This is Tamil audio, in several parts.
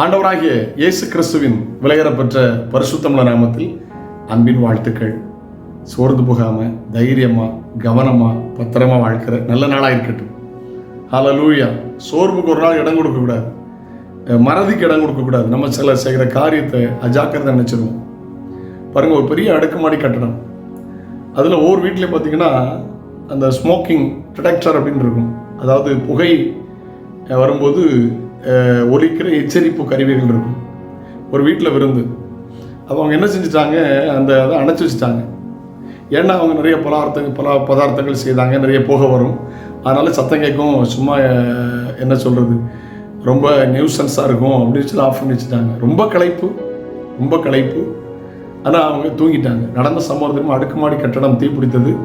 ஆண்டவராகிய இயேசு கிறிஸ்துவின் விலையேறப்பெற்ற பரிசுத்தமிழ நாமத்தில் அன்பின் வாழ்த்துக்கள். சோர்ந்து போகாமல் தைரியமாக கவனமாக பத்திரமா வாழ்க்கிற நல்ல நாளாக இருக்கட்டும். ஹalleluya சோர்வுக்கு ஒரு நாள் இடம் கொடுக்கக்கூடாது. மறதிக்கு இடம் கொடுக்கக்கூடாது. நம்ம சில செய்கிற காரியத்தை அஜாக்கிரதை நினச்சிருவோம். பாருங்க ஒரு பெரிய அடுக்குமாடி கட்டடம். அதில் ஒவ்வொரு வீட்லேயும் பார்த்தீங்கன்னா அந்த ஸ்மோக்கிங் டிடெக்டர் அப்படின்னு இருக்கும். அதாவது புகை வரும்போது ஒலிக்கிற எச்சரிப்பு கருவிகள் இருக்கும். ஒரு வீட்டில் விருந்து. அப்போ அவங்க என்ன செஞ்சுட்டாங்க? அந்த அதை அணைச்சி வச்சுட்டாங்க. ஏன்னா அவங்க நிறைய பலார்த்தங்கள் பல பதார்த்தங்கள் செய்தாங்க. நிறைய புகை வரும். அதனால் சத்தம் கேட்கும் சும்மா என்ன சொல்கிறது ரொம்ப நியூசன்ஸாக இருக்கும் அப்படின்னு சொல்லி ஆஃப் பண்ணி வச்சுட்டாங்க. ரொம்ப களைப்பு. ரொம்ப களைப்பு. ஆனால் அவங்க தூங்கிட்டாங்க. நடந்த சம்பவத்துக்கு அடுக்குமாடி கட்டடம் தீப்பிடித்தது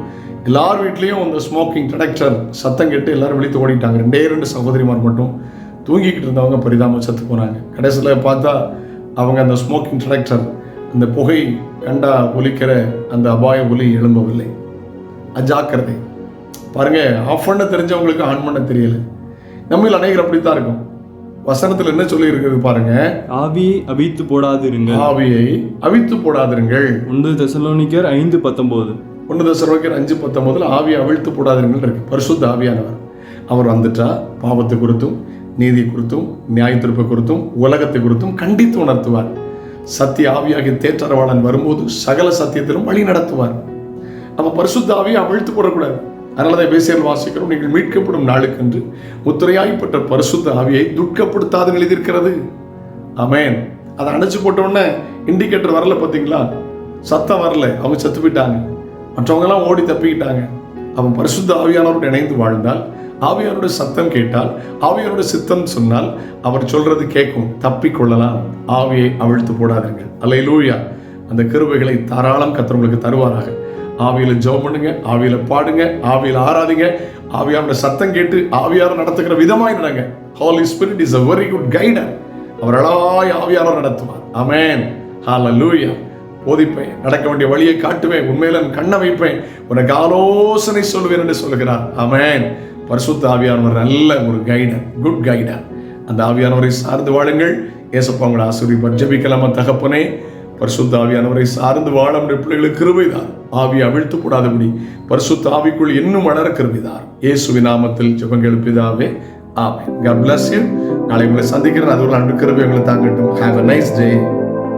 எல்லார் வீட்லேயும் அந்த ஸ்மோக்கிங் டிடெக்டர் சத்தம் கேட்டு எல்லோரும் விழித்து ஓடிட்டாங்க. ரெண்டே ரெண்டு சகோதரிமார் மட்டும். தூங்கிக்கிட்டு இருந்தவங்க பரிதாபம் செத்து போனாங்க. கடைசியில் பார்த்தா அவங்க அந்த ஸ்மோக்கிங் டிடெக்டர் அந்த புகை கண்டா ஒலிக்கிற அந்த அபாய ஒலி எழும்பவில்லை. அஜாக்கிரதை. பாருங்க ஆஃப் பண்ண தெரிஞ்சவங்களுக்கு ஆன் பண்ண தெரியல. நம்மில் அநேகர் அப்படித்தான் இருக்கும். வசனத்தில் என்ன சொல்லி இருக்குது பாருங்க? ஆவியை அவித்து போடாதிருங்கள். ஆவியை அவித்து போடாதிருங்கள். ஒன்று தெசலோனிக்கர் ஐந்து பத்தொன்பது ஒன்று தசரோக்கர் அஞ்சு பத்தொன்பதுல ஆவியை அவிழ்த்து போடாதீர்கள் இருக்கு. பரிசுத்த ஆவியானவர். அவர் வந்துட்டா பாவத்தை குறித்தும் நீதி குறித்தும் நியாய குறித்தும் உலகத்தை குறித்தும் கண்டித்து உணர்த்துவார். சத்திய ஆவியாகிய தேற்றரவாளன் வரும்போது சகல சத்தியத்திலும் வழி நடத்துவார். நம்ம பரிசுத்த ஆவியை அவிழ்த்து போடக்கூடாது. அதனால தான் பேசியல் வாசிக்கிறோம் நீங்கள் மீட்கப்படும் நாளுக்கென்று முத்திரையாய்ப்பட்ட பரிசுத்த ஆவியை துக்கப்படுத்தாது எழுதியிருக்கிறது. அமேன் அதை அணைச்சு போட்ட உடனே இண்டிகேட்டர் வரல பார்த்தீங்களா சத்தம் வரல. அவங்க செத்து போயிட்டாங்க. மற்றவங்கெல்லாம் ஓடி தப்பிக்கிட்டாங்க. அவன் பரிசுத்த ஆவியானவரோடு இணைந்து வாழ்ந்தால் ஆவியானோட சத்தம் கேட்டால் ஆவியானோட சித்தம் சொன்னால் அவர் சொல்றது கேட்கும். தப்பி கொள்ளலாம். ஆவியை அவிழ்த்து போடாதீர்கள். லூயா அந்த கிருபைகளை தாராளம் கத்தவங்களுக்கு தருவாராக. ஆவியில ஜெபம் பண்ணுங்க ஆவியில பாடுங்க ஆவியில ஆராதிங்க. ஆவியானோட சத்தம் கேட்டு ஆவியார நடத்துகிற விதமாய் நடங்க Holy Spirit is a very good guider அவர் அழகாய் ஆவியாரம் நடத்துவார். அமேன் லூயா போதிப்பேன். நடக்க வேண்டிய வழியை காட்டுவேன். உண்மையில கண்ண கண்ணை வைப்பேன். உனக்கு ஆலோசனை சொல்லுவேன் என்று சொல்லுகிறார். அமேன் பரிசுத்த ஆவியானவர் நல்ல ஒரு கைடன் குட் கைடன் அந்த ஆவியானவரை சார்ந்து வாழுங்கள். ஏசப்பா உங்களை ஆசிரியர் ஜபிக்கலாமா தகப்பனே? பரிசுத்த ஆவியானவரை சார்ந்து வாழ நம்முடைய பிள்ளைகளுக்கு கிருபைதார். ஆவி அவிழ்த்து கூடாதபடி பரிசுத்த ஆவிக்குள் இன்னும் வளர கிருபைதார். இயேசுவின் நாமத்தில் ஜெபங்கள் எழுப்பிதாவே ஆமென். God பிளஸ் யூ நாளை உங்களை சந்திக்கிறேன். அது ஒரு அன்பு கிருபை உங்களை தாங்கட்டும். Have a nice day